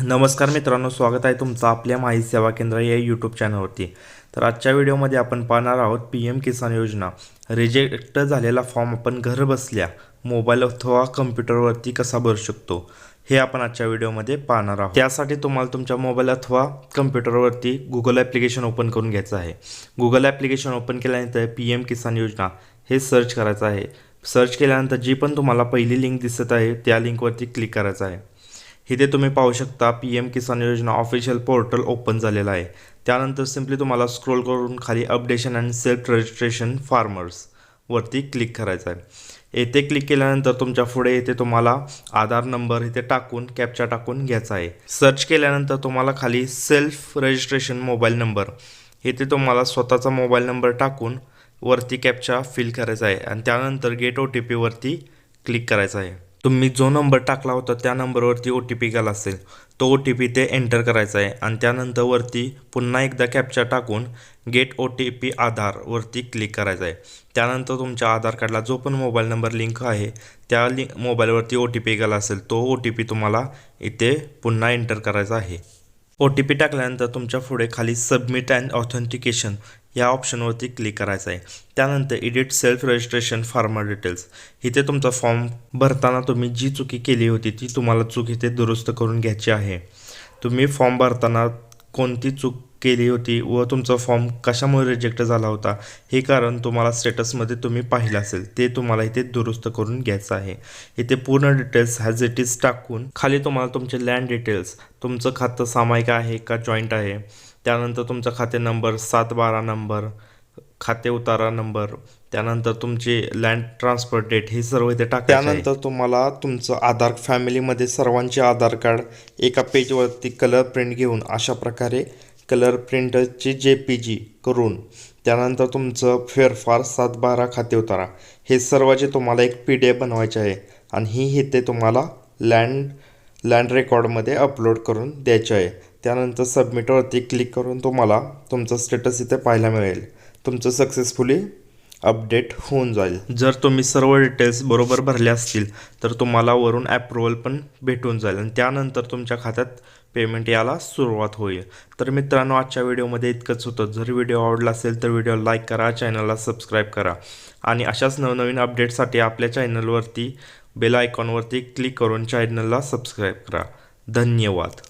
नमस्कार मित्रांनो स्वागत आहे तुमचं आपल्या माहिती सेवा केंद्र या यूट्यूब चॅनलवरती तर आजच्या व्हिडिओमध्ये आपण पाहणार आहोत पी एम किसान योजना. रिजेक्ट झालेला फॉर्म आपण घर बसल्या मोबाईल अथवा कम्प्युटरवरती कसा भरू शकतो हे आपण आजच्या व्हिडिओमध्ये पाहणार आहोत. त्यासाठी तुम्हाला तुमच्या मोबाईल अथवा कम्प्युटरवरती गुगल ॲप्लिकेशन ओपन करून घ्यायचं आहे. गुगल ॲप्लिकेशन ओपन केल्यानंतर पी एम किसान योजना हे सर्च करायचं आहे. सर्च केल्यानंतर जी पण तुम्हाला पहिली लिंक दिसत आहे त्या लिंकवरती क्लिक करायचं आहे. इथे तुम्ही पाहू शकता पी एम किसान योजना ऑफिशियल पोर्टल ओपन झालेलं आहे. त्यानंतर सिम्पली तुम्हाला स्क्रोल करून खाली updation and self registration farmers वरती क्लिक करायचं आहे. येथे क्लिक केल्यानंतर तुमच्यापुढे येथे तुम्हाला आधार नंबर इथे टाकून कॅप्चा टाकून घ्यायचा आहे. सर्च केल्यानंतर तुम्हाला खाली सेल्फ रजिस्ट्रेशन मोबाईल नंबर इथे तुम्हाला स्वतःचा मोबाईल नंबर टाकून वरती कॅप्चा फिल करायचा आहे. आणि त्यानंतर गेट ओ टी पीवरती क्लिक करायचा आहे. तुम्ही जो नंबर टाकला होता त्या नंबरवरती ओ टी पी गेला असेल. तो ओ टी पी ते एंटर करायचा आहे आणि त्यानंतर वरती पुन्हा एकदा कॅप्चर टाकून गेट ओ टी पी आधारवरती क्लिक करायचं आहे. त्यानंतर तुमच्या आधार कार्डला जो पण मोबाईल नंबर लिंक आहे त्या लिंक मोबाईलवरती ओ टी पी गेला असेल तो ओ टी पी तुम्हाला इथे पुन्हा एंटर करायचा आहे. ओ टी पी टाकल्यानंतर तुमच्यापुढे खाली सबमिट अँड ऑथेंटिकेशन या ऑप्शनवरती क्लिक करायचं आहे. त्यानंतर edit self registration farmer details इथे तुमचा फॉर्म भरताना तुम्ही जी चुकी केली होती ती तुम्हाला चूक इथे दुरुस्त करून घ्यायची आहे. तुम्ही फॉर्म भरताना कोणती चूक केली होती व तुमचा फॉर्म कशामुळे रिजेक्ट झाला होता? हे कारण तुम्हाला स्टेटसमध्ये तुम्ही पाहिलं असेल. ते तुम्हाला इथे दुरुस्त करून घ्यायचं आहे. इथे पूर्ण डिटेल्स हॅज इट इज टाकून खाली तुम्हाला तुमचे लँड डिटेल्स तुमचं खातं सामायिक आहे का जॉईंट आहे? त्यानंतर तुमचा खाते नंबर सात बारा नंबर खाते उतारा नंबर त्यानंतर तुमची लँड ट्रान्सफर डेट हे सर्व इथे टाक त्यानंतर तुम्हाला तुमचं आधार फॅमिलीमध्ये सर्वांचे आधार कार्ड एका पेजवरती कलर प्रिंट घेऊन अशा प्रकारे कलर प्रिंटची जे पी जी करून त्यानंतर तुमचं फेरफार सात बारा खाते उतारा. हे सर्वाचे तुम्हाला एक पी डी एफ बनवायचे आहे आणि ही इथे तुम्हाला लँड लँड रेकॉर्डमध्ये अपलोड करून द्यायचे आहे. त्यानंतर सबमिटवरती क्लिक करून तुम्हाला तुमचं स्टेटस इथे पाहायला मिळेल. तुमचं सक्सेसफुली अपडेट होऊन जाईल. जर तुम्ही सर्व डिटेल्स बरोबर भरले असतील तर तुम्हाला वरून ॲप्रुव्हल पण भेटून जाईल आणि त्यानंतर तुमच्या खात्यात पेमेंट याला सुरुवात होईल. तर मित्रांनो आजच्या व्हिडिओमध्ये इतकंच होतं. जर व्हिडिओ आवडला असेल तर व्हिडिओ लाईक करा चॅनलला सबस्क्राईब करा. आणि अशाच नवनवीन अपडेटसाठी आपल्या चॅनलवरती बेल आयकॉनवरती क्लिक करून चॅनलला सबस्क्राईब करा. धन्यवाद.